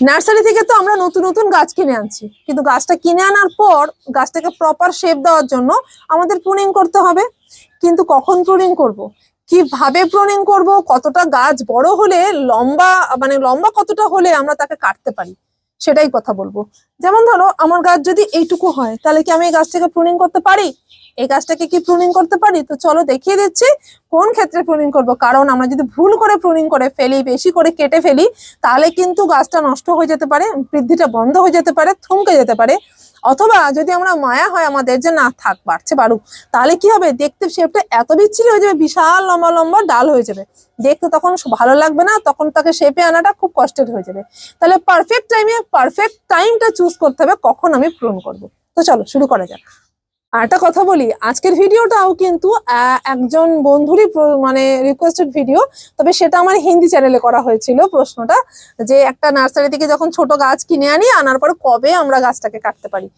Nursery থেকে তো আমরা নতুন নতুন গাছ কিনে আনছি। কিন্তু গাছটা কিনে আনার পর গাছটাকে প্রপার শেপ দেওয়ার জন্য আমাদের প্রুনিং করতে হবে। কিন্তু কখন প্রুনিং করব? কীভাবে প্রুনিং করব? কতটা গাছ বড় হলে লম্বা মানে লম্বা কতটা হলে আমরা তাকে কাটতে পারি? সেটাই কথা বলব। যেমন ধরো, আমার গাছ যদি এইটুকু হয়, তাহলে কি আমি এই গাছটাকে প্রুনিং করতে পারি? এই গাছটাকে কি প্রুনিং করতে পারি? তো চলো দেখিয়ে দিচ্ছি কোন ক্ষেত্রে প্রুনিং করব। কারণ আমরা যদি ভুল করে প্রুনিং করে ফেলি, বেশি করে কেটে ফেলি, তাহলে কিন্তু গাছটা নষ্ট হয়ে যেতে পারে, বৃদ্ধিটা বন্ধ হয়ে যেতে পারে, থমকে যেতে পারে। অথবা যদি আমরা মায়া হয় আমাদের যে, না থাক, বাড়ছে বাড়ুক তাহলে কি হবে? দেখতে শেপটা এত বিচ্ছিরি হয়ে যাবে, বিশাল লম্বা লম্বা ডাল হয়ে যাবে। দেখতে তখন ভালো লাগবে না, তখন তাকে শেপে আনাটা খুব কষ্টের হয়ে যাবে। তাহলে পারফেক্ট টাইমে পারফেক্ট টাইমটা চুজ করতে হবে, কখন আমি পূরণ করব। তো চলো, শুরু করা যাক। আর একটা কথা বলি, আজকের ভিডিওটাও কিন্তু একজন বন্ধুরই মানে রিকোয়েস্টেড ভিডিও তবে সেটা আমার হিন্দি চ্যানেলে করা হয়েছিল প্রশ্নটা, যে একটা নার্সারি থেকে যখন ছোট গাছ কিনে আনি, আনার পর কবে আমরা গাছটাকে কাটতে পারি?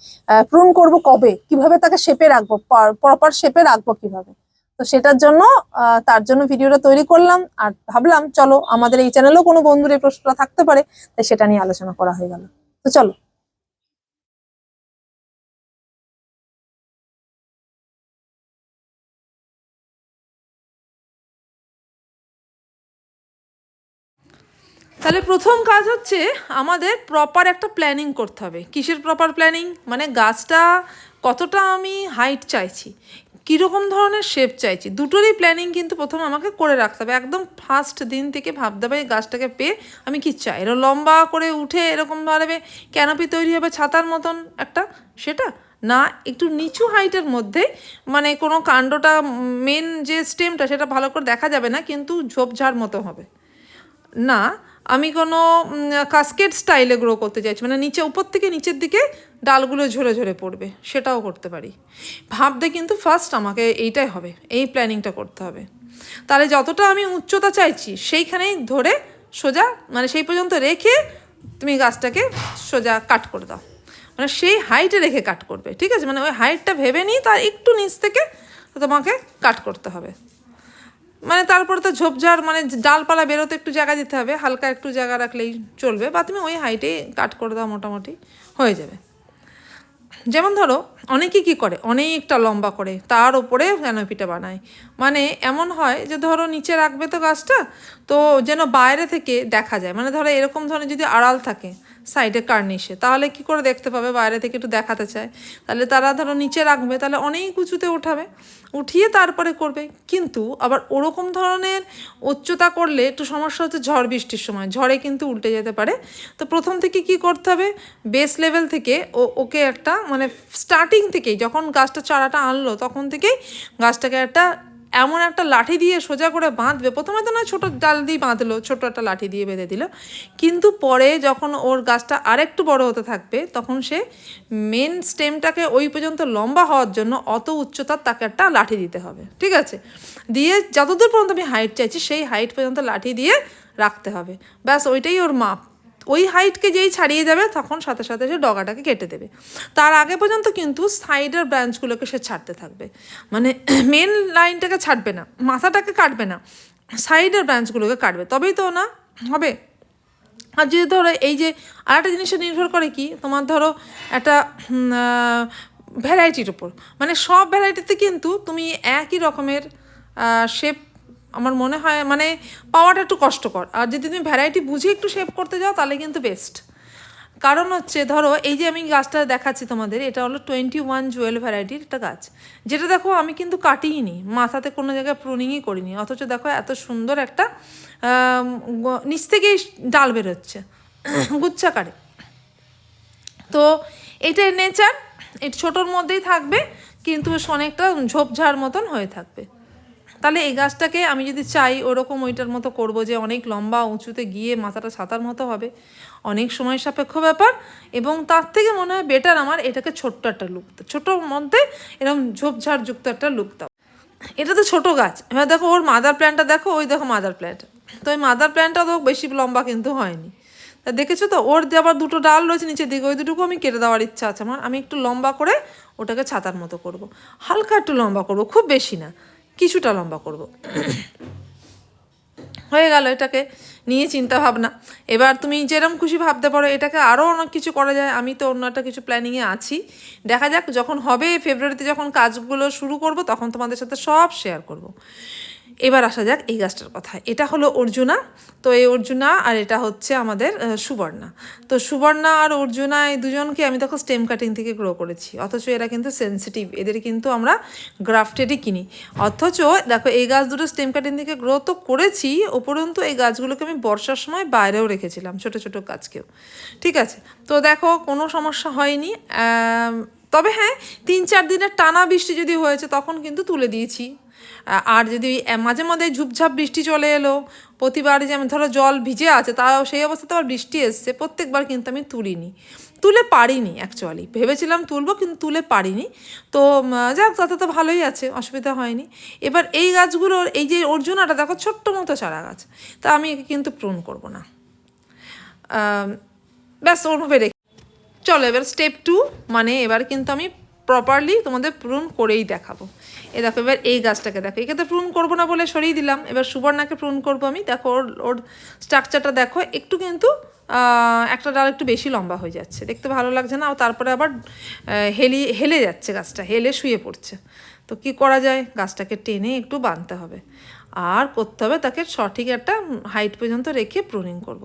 প্রুন করব কবে? কীভাবে তাকে শেপে রাখব? প্রপার শেপে রাখব কীভাবে? তো সেটার জন্য তার জন্য ভিডিওটা তৈরি করলাম, আর ভাবলাম, চলো, আমাদের এই চ্যানেলেও কোনো বন্ধুর এই প্রশ্নটা থাকতে পারে, তাই সেটা নিয়ে আলোচনা করা হয়ে গেল। তো চলো। তাহলে প্রথম কাজ হচ্ছে আমাদের প্রপার একটা প্ল্যানিং করতে হবে। কিসের প্রপার প্ল্যানিং মানে গাছটা কতটা আমি হাইট চাইছি? কীরকম ধরনের শেপ চাইছি? দুটোরই প্ল্যানিং কিন্তু প্রথম আমাকে করে রাখতে হবে। একদম ফার্স্ট দিন থেকে ভাবতে হবে এই গাছটাকে পেয়ে আমি কি চাই? এরকম লম্বা করে উঠে এরকমভাবে ক্যানোপি তৈরি হবে ছাতার মতন একটা? সেটা? না, একটু নিচু হাইটের মধ্যে মানে কোনো কাণ্ডটা মেন যে স্টেমটা সেটা ভালো করে দেখা যাবে না, কিন্তু ঝোপঝাড় মতো হবে। না আমি কোনো কাস্কেট স্টাইলে গ্রো করতে চাইছি। মানে নিচে, উপর থেকে নিচের দিকে ডালগুলো ঝরে ঝরে পড়বে। সেটাও করতে পারি। ভাবতে কিন্তু ফার্স্ট আমাকে এইটাই হবে, এই প্ল্যানিংটা করতে হবে। তাহলে যতটা আমি উচ্চতা চাইছি, সেইখানেই ধরে সোজা মানে সেই পর্যন্ত রেখে তুমি গাছটাকে সোজা কাট করে দাও। মানে সেই হাইটে রেখে কাট করবে, ঠিক আছে? মানে ওই হাইটটা ভেবে নিই তার একটু নিচ থেকে তোমাকে কাট করতে হবে। মানে তারপরে তো ঝোপঝাড় মানে ডালপালা বেরোতে একটু জায়গা দিতে হবে, হালকা একটু জায়গা রাখলেই চলবে, বা তুমি ওই হাইটে কাট করে দাও মোটামুটি, হয়ে যাবে। যেমন ধরো, অনেকে কি করে, অনেকটা লম্বা করে, তার ওপরে ক্যানোপিটা বানায়। মানে এমন হয় যে ধরো নিচে রাখবে তো গাছটা, তো যেন বাইরে থেকে দেখা যায়। মানে ধরো এরকম ধরনের যদি আড়াল থাকে সাইডে কার্নিশে তাহলে কি করে দেখতে পাবে? বাইরে থেকে একটু দেখাতে চায়। তাহলে তারা ধরো নিচে রাখবে, তাহলে অনেক উঁচুতে উঠাবে। উঠিয়ে তারপরে করবে। কিন্তু আবার ওরকম ধরনের উচ্চতা করলে একটু সমস্যা হচ্ছে ঝড় বৃষ্টির সময়। ঝড়ে কিন্তু উল্টে যেতে পারে। তো প্রথম থেকে কি করতে হবে? বেস লেভেল থেকে ও, ওকে একটা মানে স্টার্টিং থেকেই যখন গাছটা চারাটা আনলো, তখন থেকেই গাছটাকে একটা এমন একটা লাঠি দিয়ে সোজা করে বাঁধবে। প্রথমে তো না ছোটো ডাল দিয়ে বাঁধলো, ছোটো একটা লাঠি দিয়ে বেঁধে দিল। কিন্তু পরে যখন ওর গাছটা আরেকটু বড় হতে থাকবে, তখন সে মেন স্টেমটাকে ওই পর্যন্ত লম্বা হওয়ার জন্য অত উচ্চতার তাকে একটা লাঠি দিতে হবে। ঠিক আছে? দিয়ে যতদূর পর্যন্ত আমি হাইট চাইছি, সেই হাইট পর্যন্ত লাঠি দিয়ে রাখতে হবে। ব্যাস, ওইটাই ওর মাপ। ওই হাইটকে যেই ছাড়িয়ে যাবে, তখন সাথে সাথে সে ডগাটাকে কেটে দেবে। তার আগে পর্যন্ত কিন্তু সাইডের ব্রাঞ্চগুলোকে সে ছাড়তে থাকবে। মানে মেন লাইনটাকে ছাড়বে না, মাথাটাকে কাটবে না সাইডের ব্রাঞ্চগুলোকে কাটবে। তবেই তো না, হবে। আর যদি ধরো এই যে আর একটা জিনিসে নির্ভর করে কি, তোমার ধরো একটা ভ্যারাইটির উপর। মানে সব ভ্যারাইটিতে কিন্তু তুমি একই রকমের শেপ আমার মনে হয় মানে পাওয়াটা একটু কষ্টকর। আর যদি তুমি ভ্যারাইটি বুঝে একটু শেপ করতে যাও, তাহলে কিন্তু বেস্ট কারণ হচ্ছে, ধরো, এই যে আমি গাছটা দেখাচ্ছি তোমাদের, এটা হলো টোয়েন্টি ওয়ান জুয়েল ভ্যারাইটির একটা গাছ। যেটা দেখো, আমি কিন্তু কাটিই নি মাথাতে কোনো জায়গায় প্রুনিংই করিনি। অথচ দেখো, এত সুন্দর একটা নিচ থেকেই ডাল বেরোচ্ছে, গুচ্ছাকারে। তো এটার নেচার এই ছোটোর মধ্যেই থাকবে, কিন্তু অনেকটা ঝোপঝাড় মতন হয়ে থাকবে। তাহলে এই গাছটাকে আমি যদি চাই ওরকম ওইটার মতো করব যে অনেক লম্বা উঁচুতে গিয়ে মাথাটা ছাতার মতো হবে। অনেক সময় সাপেক্ষ ব্যাপার এবং তার থেকে মনে হয় বেটার আমার এটাকে ছোট্ট একটা লুক ছোটোর মধ্যে এরকম ঝোপঝাড় যুক্ত একটা লুক দাও। এটা তো ছোটো গাছ। এবার দেখো ওর মাদার প্ল্যান্টটা দেখো, ওই দেখো মাদার প্ল্যান্ট তো ওই মাদার প্ল্যান্টটা তো বেশি লম্বা কিন্তু হয়নি। তা দেখেছ তো? ওর যে আবার দুটো ডাল রয়েছে নিচের দিকে, ওই দুটোকে আমি কেটে দেওয়ার ইচ্ছা আছে আমার। আমি একটু লম্বা করে ওটাকে ছাতার মতো করব। হালকা একটু লম্বা করব, খুব বেশি না। কিছুটা লম্বা করব। হয়ে গেল এটাকে নিয়ে চিন্তা ভাবনা। এবার তুমি যেরকম খুশি ভাবতে পারো, এটাকে আরও অনেক কিছু করা যায়। আমি তো অন্য একটা কিছু প্ল্যানিংয়ে আছি। দেখা যাক যখন হবে ফেব্রুয়ারিতে যখন কাজগুলো শুরু করব, তখন তোমাদের সাথে সব শেয়ার করব। এবার আসা যাক এই গাছটার কথা এটা হলো অর্জুনা। তো এই অর্জুনা আর এটা হচ্ছে আমাদের সুবর্ণা। তো সুবর্ণা আর অর্জুনা এই দুজনকে আমি দেখো স্টেম কাটিং থেকে গ্রো করেছি। অথচ এরা কিন্তু সেন্সিটিভ এদের কিন্তু আমরা গ্রাফটেডই কিনি। অথচ দেখো এই গাছ দুটো স্টেম কাটিং থেকে গ্রো তো করেছি, উপরন্তু এই গাছগুলোকে আমি বর্ষার সময় বাইরেও রেখেছিলাম, ছোট ছোট গাছকেও। ঠিক আছে? তো দেখো কোনো সমস্যা হয়নি। তবে হ্যাঁ তিন চার দিনের টানা বৃষ্টি যদি হয়েছে, তখন কিন্তু তুলে দিয়েছি। আর যদি মাঝে মাঝে ঝুপঝাপ বৃষ্টি চলে এলো প্রতিবার যেমন ধরো জল ভিজে আছে, তাও সেই অবস্থাতে আবার বৃষ্টি এসছে, প্রত্যেকবার কিন্তু আমি তুলিনি। তুলে পারিনি অ্যাকচুয়ালি ভেবেছিলাম তুলবো কিন্তু তুলে পারিনি। তো যাক, তাতে তো ভালোই আছে, অসুবিধা হয়নি। এবার এই গাছগুলোর, এই যে অর্জুনাটা, দেখো ছোট্ট মতো চারা গাছ, তা আমি কিন্তু প্রুন করব না। ব্যাস ওরভাবে রেখে চলো, এবার স্টেপ টু মানে এবার কিন্তু আমি প্রপারলি তোমাদের প্রুন করেই দেখাবো। এ দেখো, এবার এই গাছটাকে দেখো, একে তো প্রুন করব না বলে সরিয়ে দিলাম। এবার সুবর্ণাকে প্রুন করব আমি। দেখো, ওর ওর স্ট্রাকচারটা দেখো, একটু কিন্তু একটা ডাল একটু বেশি লম্বা হয়ে যাচ্ছে। দেখতে ভালো লাগছে না, তারপরে আবার হেলি, হেলে যাচ্ছে গাছটা, হেলে শুয়ে পড়ছে। তো কি করা যায়? গাছটাকে টেনে একটু বাঁধতে হবে। আর করতে হবে তাকে সঠিক একটা হাইট পর্যন্ত রেখে প্রুনিং করব।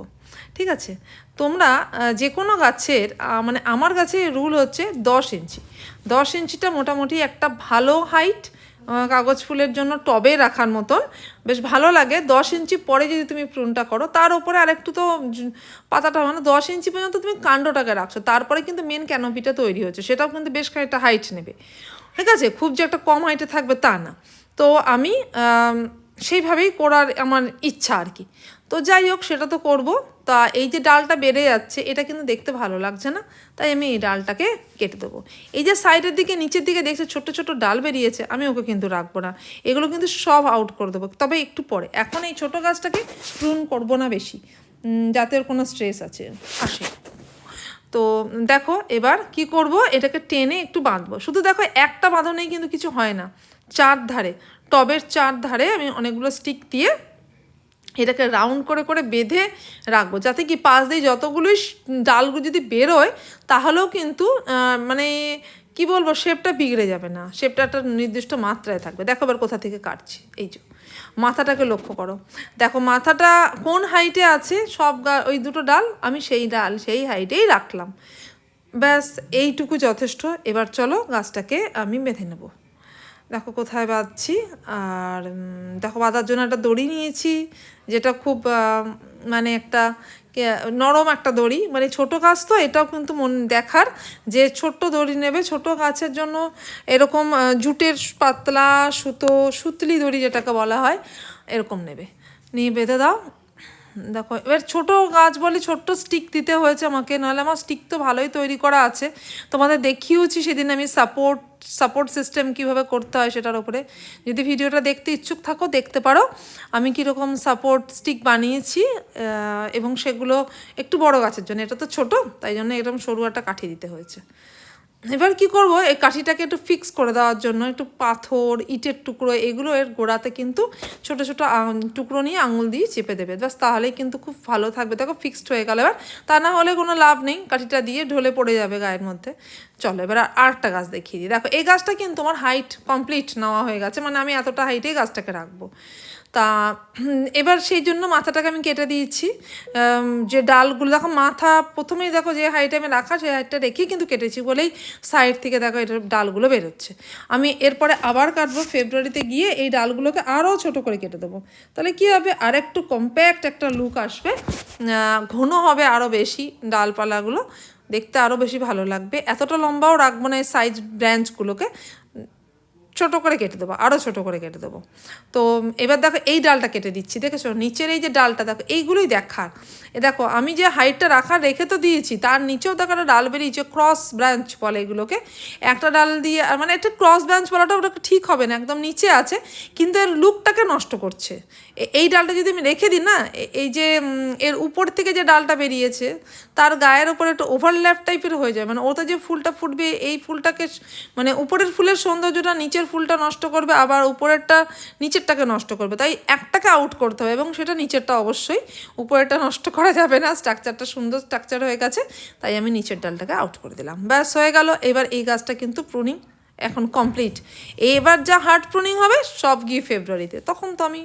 ঠিক আছে? তোমরা যে কোনো গাছের মানে আমার গাছে রুল হচ্ছে দশ ইঞ্চি। দশ ইঞ্চিটা মোটামুটি একটা ভালো হাইট কাগজ ফুলের জন্য টবে রাখার মতন। বেশ ভালো লাগে। দশ ইঞ্চি পরে যদি তুমি প্রুনটা করো তার উপরে আরেকটু তো পাতাটা মানে দশ ইঞ্চি পর্যন্ত তুমি কাণ্ডটাকে রাখছো। তারপরে কিন্তু মেন ক্যানোপিটা তৈরি হচ্ছে। সেটাও কিন্তু বেশ খানিকটা হাইট নেবে। ঠিক আছে? খুব যে একটা কম হাইটে থাকবে তা না। তো আম, সেইভাবেই করার আমার ইচ্ছা আর কি। তো যাই হোক, সেটা তো করব। তা এই যে ডালটা বেড়ে যাচ্ছে, এটা কিন্তু দেখতে ভালো লাগছে না, তাই আমি এই ডালটাকে কেটে দেবো। এই যে সাইডের দিকে, নিচের দিকে দেখছে ছোট ছোট ডাল বেরিয়েছে, আমি ওকে কিন্তু রাখব না। এগুলো কিন্তু সব আউট করে দেবো। তবে একটু পরে, এখন এই ছোট গাছটাকে প্রুন করব না বেশি যাতে কোনো স্ট্রেস আছে, আসে। তো দেখো, এবার কি করব, এটাকে টেনে একটু বাঁধবো। শুধু দেখো, একটা বাঁধনেই কিন্তু কিছু হয় না চার ধারে টবের চার ধারে আমি অনেকগুলো স্টিক দিয়ে এটাকে রাউন্ড করে করে বেঁধে রাখব। যাতে কি পাশ দিয়ে যতগুলোই ডালগুলো যদি বেরোয়, তাহলেও কিন্তু মানে কি বলব শেপটা বিগড়ে যাবে না। শেপটা একটা নির্দিষ্ট মাত্রায় থাকবে। দেখো এবার কোথা থেকে কাটছি। এই যে, মাথাটাকে লক্ষ্য করো। দেখো মাথাটা কোন হাইটে আছে, সব ওই দুটো ডাল, আমি সেই ডাল, সেই হাইটেই রাখলাম। ব্যাস, এইটুকু যথেষ্ট। এবার চলো গাছটাকে আমি বেঁধে নেব। দেখো কোথায় বাঁধছি, আর দেখো বাঁধার জন্য একটা দড়ি নিয়েছি, যেটা খুব মানে একটা নরম একটা দড়ি মানে ছোট গাছ তো, এটাও কিন্তু মন দেখার, যে ছোট্ট দড়ি নেবে, ছোট গাছের জন্য এরকম জুটের পাতলা সুতো, সুতলি দড়ি যেটাকে বলা হয়, এরকম নেবে। নিয়ে বেঁধে দাও দেখো, এবার ছোট গাছ বলে ছোট্ট স্টিক দিতে হয়েছে আমাকে, নাহলে আমার স্টিক তো ভালোই তৈরি করা আছে। তোমাদের দেখিয়েওছি সেদিন আমি সাপোর্ট সাপোর্ট সিস্টেম কীভাবে করতে হয় সেটার উপরে। যদি ভিডিওটা দেখতে ইচ্ছুক থাকো, দেখতে পারো। আমি কীরকম সাপোর্ট স্টিক বানিয়েছি এবং সেগুলো একটু বড় গাছের জন্য, এটা তো ছোট, তাই জন্য এরকম সরু একটা কাঠি দিতে হয়েছে। এবার কি করব? এই কাঠিটাকে একটু ফিক্স করে দেওয়ার জন্য, একটু পাথর, ইটের টুকরো, এগুলো এর গোড়াতে কিন্তু ছোট ছোট টুকরো নিয়ে আঙুল দিয়ে চেপে দেবে। ব্যাস, তাহলেই কিন্তু খুব ভালো থাকবে। দেখো ফিক্সড হয়ে গেল এবার। তা না হলে কোনো লাভ নেই, কাঠিটা দিয়ে ঢলে পড়ে যাবে গায়ের মধ্যে। চলো, এবার আর- আরেকটা গাছ দেখিয়ে দিই। দেখো, এই গাছটা কিন্তু আমার হাইট কমপ্লিট নেওয়া হয়ে গেছে। মানে আমি এতটা হাইটেই গাছটাকে রাখব। তা, এবার সেই জন্য মাথাটাকে আমি কেটে দিয়েছি। যে ডালগুলো, দেখো মাথা প্রথমেই দেখো যে হাইটে আমি রাখা, সেই হাইটটা রেখেই কিন্তু কেটেছি, বলেই সাইড থেকে দেখো এটার ডালগুলো বেরোচ্ছে। আমি এরপরে আবার কাটবো ফেব্রুয়ারিতে গিয়ে এই ডালগুলোকে আরও ছোট করে কেটে দেবো। তাহলে কী হবে? আর একটু কম্প্যাক্ট একটা লুক আসবে। ঘন হবে আরও বেশি ডালপালাগুলো। দেখতে আরও বেশি ভালো লাগবে। এতটা লম্বাও রাখব না এই সাইজ ব্রাঞ্চগুলোকে ছোট করে কেটে দেবো আরও ছোট করে কেটে দেবো। তো এবার দেখো এই ডালটা কেটে দিচ্ছি, দেখেছ? নিচের এই যে ডালটা, দেখো, এইগুলোই দেখার। এ দেখো, আমি যে হাইটটা রাখা রেখে তো দিয়েছি, তার নিচেও দেখো একটা ডাল বেরিয়েছে ক্রস ব্রাঞ্চ বলে এগুলোকে। একটা ডাল দিয়ে মানে একটা ক্রস ব্রাঞ্চ বলাটা ওটা ঠিক হবে না, একদম নিচে আছে, কিন্তু এর লুকটাকে নষ্ট করছে। এই ডালটা যদি আমি রেখে দিই না এই যে এর উপর থেকে যে ডালটা বেরিয়েছে, তার গায়ের ওপরে একটু ওভারল্যাপ টাইপের হয়ে যায়। মানে ওটা যে ফুলটা ফুটবে, এই ফুলটাকে মানে উপরের ফুলের সৌন্দর্যটা নিচের নিচের ফুলটা নষ্ট করবে, আবার উপরেরটা নিচেরটাকে নষ্ট করবে। তাই একটাকে আউট করতে হবে এবং সেটা নিচেরটা অবশ্যই। উপরেরটা নষ্ট করা যাবে না স্ট্রাকচারটা সুন্দর স্ট্রাকচার হয়ে গেছে, তাই আমি নিচের ডালটাকে আউট করে দিলাম। ব্যাস, হয়ে গেল। এবার এই গাছটা কিন্তু প্রুনিং এখন কমপ্লিট এবার যা হার্ড প্রুনিং হবে, সব গিয়ে ফেব্রুয়ারিতে তখন তো আমি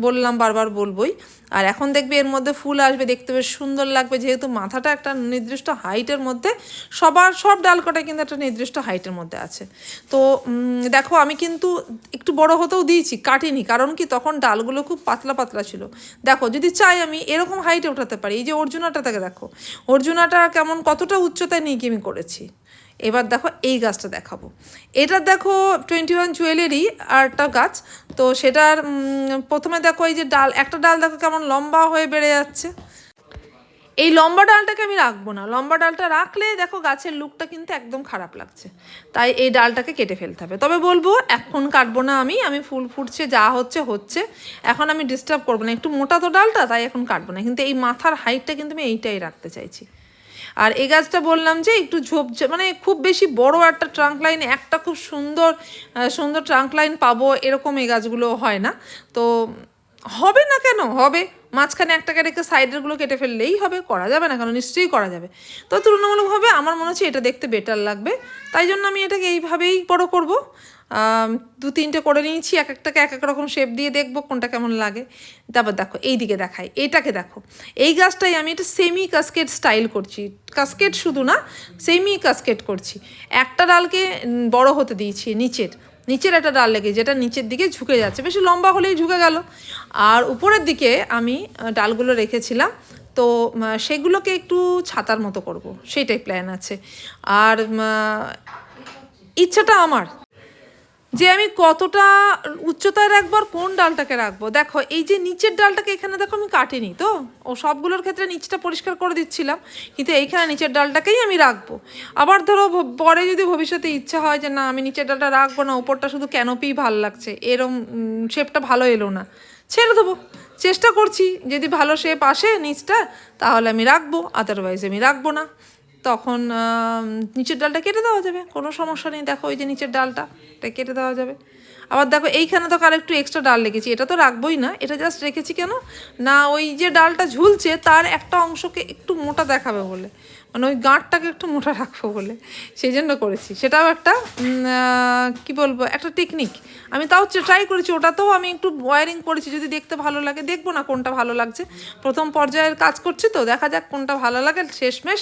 বললাম বারবার বলবোই। আর এখন দেখবে এর মধ্যে ফুল আসবে, দেখতে বেশ সুন্দর লাগবে। যেহেতু মাথাটা একটা নির্দিষ্ট হাইটের মধ্যে, সবার সব ডাল ডালকটা কিন্তু একটা নির্দিষ্ট হাইটের মধ্যে আছে। তো দেখো আমি কিন্তু একটু বড় হতেও দিয়েছি, কাটিনি। কারণ কি? তখন ডালগুলো খুব পাতলা পাতলা ছিল। দেখো, যদি চাই আমি এরকম হাইটে ওঠাতে পারি, এই যে অর্জুনাটা থেকে দেখো। অর্জুনাটা কেমন কতটা উচ্চতায় নিয়ে গিয়ে আমি করেছি। এবার দেখো এই গাছটা দেখাবো। এটা দেখো টোয়েন্টি ওয়ান জুয়েলারি আর একটা গাছ। তো সেটার প্রথমে দেখো এই যে ডাল, একটা ডাল দেখো কেমন লম্বা হয়ে বেড়ে যাচ্ছে। এই লম্বা ডালটাকে আমি রাখব না। লম্বা ডালটা রাখলে দেখো গাছের লুকটা কিন্তু একদম খারাপ লাগছে। তাই এই ডালটাকে কেটে ফেলতে হবে। তবে বলব, এখন কাটবো না আমি। আমি ফুল ফুটছে, যা হচ্ছে হচ্ছে। এখন আমি ডিস্টার্ব করব না। একটু মোটা তো ডালটা, তাই এখন কাটবো না। কিন্তু এই মাথার হাইটটা কিন্তু আমি এইটাই রাখতে চাইছি। আর এই গাছটা বললাম যে একটু ঝোপ মানে খুব বেশি বড় একটা ট্রাঙ্ক লাইন একটা খুব সুন্দর সুন্দর ট্রাঙ্ক লাইন পাবো এরকম এই গাছগুলো হয় না। তো হবে না কেন? হবে। মাঝখানে একটাকে রেখে সাইডেরগুলো কেটে ফেললেই হবে, করা যাবে না কেন? নিশ্চয়ই করা যাবে। তো তুলনামূলকভাবে আমার মনে হচ্ছে এটা দেখতে বেটার লাগবে। তাই জন্য আমি এটাকে এইভাবেই বড় করব। দু তিনটে করে নিয়েছি এক একটাকে এক এক রকম শেপ দিয়ে দেখব কোনটা কেমন লাগে। তারপর দেখো এই দিকে দেখাই এইটাকে দেখো। এই গাছটাই আমি এটা সেমি কাস্কেট স্টাইল করছি। কাস্কেট শুধু না সেমি কাস্কেট করছি। একটা ডালকে বড় হতে দিয়েছি, নিচের। নিচের একটা ডাল লেগে, যেটা নিচের দিকে ঝুঁকে যাচ্ছে। বেশি লম্বা হলেই ঝুঁকে গেল। আর উপরের দিকে আমি ডালগুলো রেখেছিলাম। তো সেগুলোকে একটু ছাতার মতো করব। সেটাই প্ল্যান আছে। আর ইচ্ছাটা আমার। যে আমি কতটা উচ্চতায় রাখব আর কোন ডালটাকে রাখব? দেখো, এই যে নিচের ডালটাকে এখানে দেখো আমি কাটিনি তো। ও সবগুলোর ক্ষেত্রে নিচটা পরিষ্কার করে দিচ্ছিলাম, কিন্তু এইখানে নিচের ডালটাকেই আমি রাখব। আবার ধরো পরে যদি ভবিষ্যতে ইচ্ছা হয় যে না, আমি নিচের ডালটা রাখব না উপরটা শুধু ক্যানোপি ভালো লাগছে, এরম শেপটা ভালো এলো না। ছেড়ে দেবো। চেষ্টা করছি, যদি ভালো শেপ আসে নিচটা, তাহলে আমি রাখব আদারওয়াইজ আমি রাখব না। তখন নিচের ডালটা কেটে দেওয়া যাবে। কোনো সমস্যা নেই, দেখো ওই যে নিচের ডালটা, এটা কেটে দেওয়া যাবে। আবার দেখো এইখানে তো কার একটু এক্সট্রা ডাল রেখেছি, এটা তো রাখবোই না, এটা জাস্ট রেখেছি কেন? না, ওই যে ডালটা ঝুলছে, তার একটা অংশকে একটু মোটা দেখাবে বলে মানে ওই গাঁটটাকে একটু মোটা রাখব বলে, সেই জন্য করেছি। সেটাও একটা কি বলব, একটা টেকনিক আমি তাও ট্রাই করেছি, ওটাতেও আমি একটু ওয়ারিং করেছি, যদি দেখতে ভালো লাগে, দেখব না কোনটা ভালো লাগছে। প্রথম পর্যায়ের কাজ করছি তো, দেখা যাক কোনটা ভালো লাগে, শেষমেশ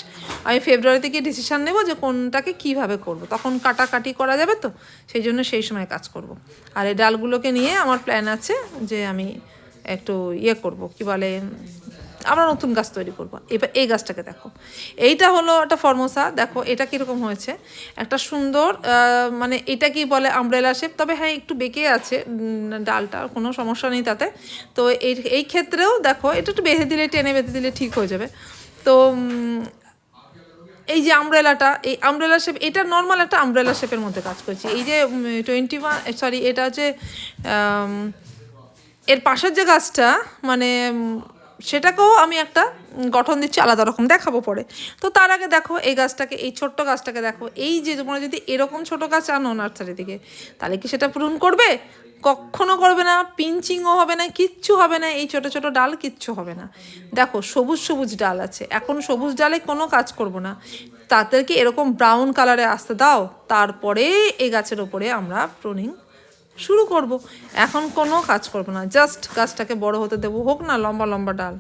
আমি ফেব্রুয়ারিতে গিয়ে ডিসিশান নেব যে কোনটাকে কীভাবে করব। তখন কাটাকাটি করা যাবে তো, সেই জন্য সেই সময় কাজ করব। আর এই ডালগুলোকে নিয়ে আমার প্ল্যান আছে যে আমি একটু ইয়ে করব, কি বলে, আমরা নতুন গাছ তৈরি করব। এবার এই গাছটাকে দেখো। এইটা হলো একটা ফর্মোসা দেখো এটা কীরকম হয়েছে। একটা সুন্দর মানে এটা কি বলে আমব্রেলা শেপ তবে হ্যাঁ একটু বেঁকে আছে ডালটা কোনো সমস্যা নেই তাতে। তো এই এই ক্ষেত্রেও দেখো, এটা একটু বেঁধে দিলে, টেনে বেঁধে দিলে ঠিক হয়ে যাবে। তো এই যে আমব্রেলাটা, এই আমব্রেলা শেপ এটা নর্মাল একটা আমব্রেলা শেপের মধ্যে কাজ করছি। এই যে টোয়েন্টি ওয়ান সরি এটা হচ্ছে এর পাশের যে গাছটা মানে সেটাকেও আমি একটা গঠন দিচ্ছি, আলাদা রকম দেখাবো পরে। তো তার আগে দেখো, এই গাছটাকে, এই ছোট্ট গাছটাকে দেখো। এই যে তোমরা যদি এরকম ছোট গাছ আনো নার্সারি থেকে, তাহলে কি সেটা পূরণ করবে? কখনো করবে না, পিঞ্চিংও হবে না, কিচ্ছু হবে না, এই ছোট ছোট ডাল কিচ্ছু হবে না। দেখো, সবুজ সবুজ ডাল আছে। এখন সবুজ ডালে কোনো কাজ করব না। তাদেরকে এরকম ব্রাউন কালারে আসতে দাও, তারপরে এই গাছের ওপরে আমরা প্রুনিং শুরু করব। এখন কোনো কাজ করব না, জাস্ট গাছটাকে বড় হতে দেবো, হোক না লম্বা লম্বা ডাল।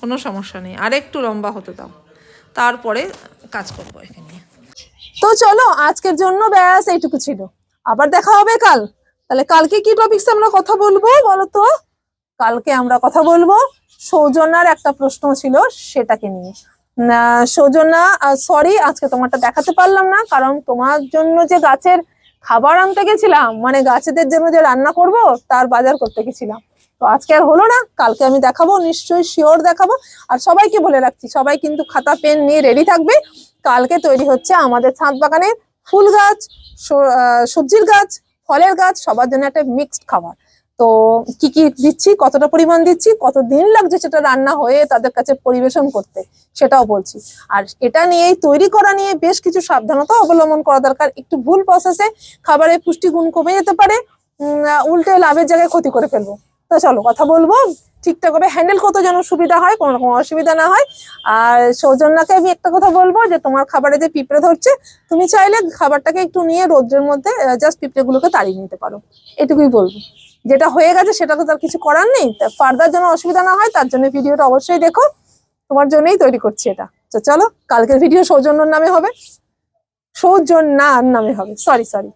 কোনো সমস্যা নেই। আর একটু লম্বা হতে দাও। তারপরে কাজ করব এখানে তো চলো আজকের জন্য ব্যাস এইটুকু ছিল। আবার দেখা হবে কাল। তাহলে কালকে কি টপিকস আমরা কথা বলব বলো তো? কালকে আমরা কথা বলব। সৌজন্যার একটা প্রশ্ন ছিল সেটাকে নিয়ে। না, সৌজন্যা সরি আজকে তোমারটা দেখাতে পারলাম না কারণ তোমার জন্য যে গাছের খাবার আনতে গেছিলাম মানে গাছেদের জন্য যে রান্না করব তার বাজার করতে গেছিলাম। তো আজকে আর হলো না, কালকে আমি দেখাবো, নিশ্চয়ই শিওর দেখাবো। আর সবাইকে বলে রাখছি, সবাই কিন্তু খাতা, পেন নিয়ে রেডি থাকবে। কালকে তৈরি হচ্ছে আমাদের ছাদ বাগানে ফুল গাছ সবজির গাছ, ফলের গাছ, সবার জন্য একটা মিক্সড খাবার। তো কি কি দিচ্ছি, কতটা পরিমাণ দিচ্ছি, কত দিন লাগছে সেটা রান্না হয়ে তাদের কাছে পরিবেশন করতে, সেটাও বলছি। আর এটা নিয়েই তৈরি করা নিয়ে বেশ কিছু সাবধানতা অবলম্বন করা দরকার। একটু ভুল প্রসেসে খাবারের পুষ্টিগুণ কমে যেতে পারে উল্টে লাভের জায়গায় ক্ষতি করে ফেলব। তো চলো কথা বলব। ঠিকঠাক ভাবে হ্যান্ডেল করতে যেন সুবিধা হয়, কোনো রকম অসুবিধা না হয়। আর সৌজন্যাকে আমি একটা কথা বলব যে, তোমার খাবারে যে পিঁপড়ে ধরছে, তুমি চাইলে খাবারটাকে একটু নিয়ে রোদ্রের মধ্যে জাস্ট পিঁপড়ে গুলোকে তাড়িয়ে নিতে পারো। এটুকুই বলব। যেটা হয়ে গেছে সেটা তো তার কিছু করার নেই। ফার্দার যেন অসুবিধা না হয়, তার জন্য ভিডিওটা অবশ্যই দেখো। তোমার জন্যই তৈরি করছি এটা। তো চলো, কালকের ভিডিও সৌজন্যর নামে হবে। সৌজন্যার নামে হবে। Sorry sorry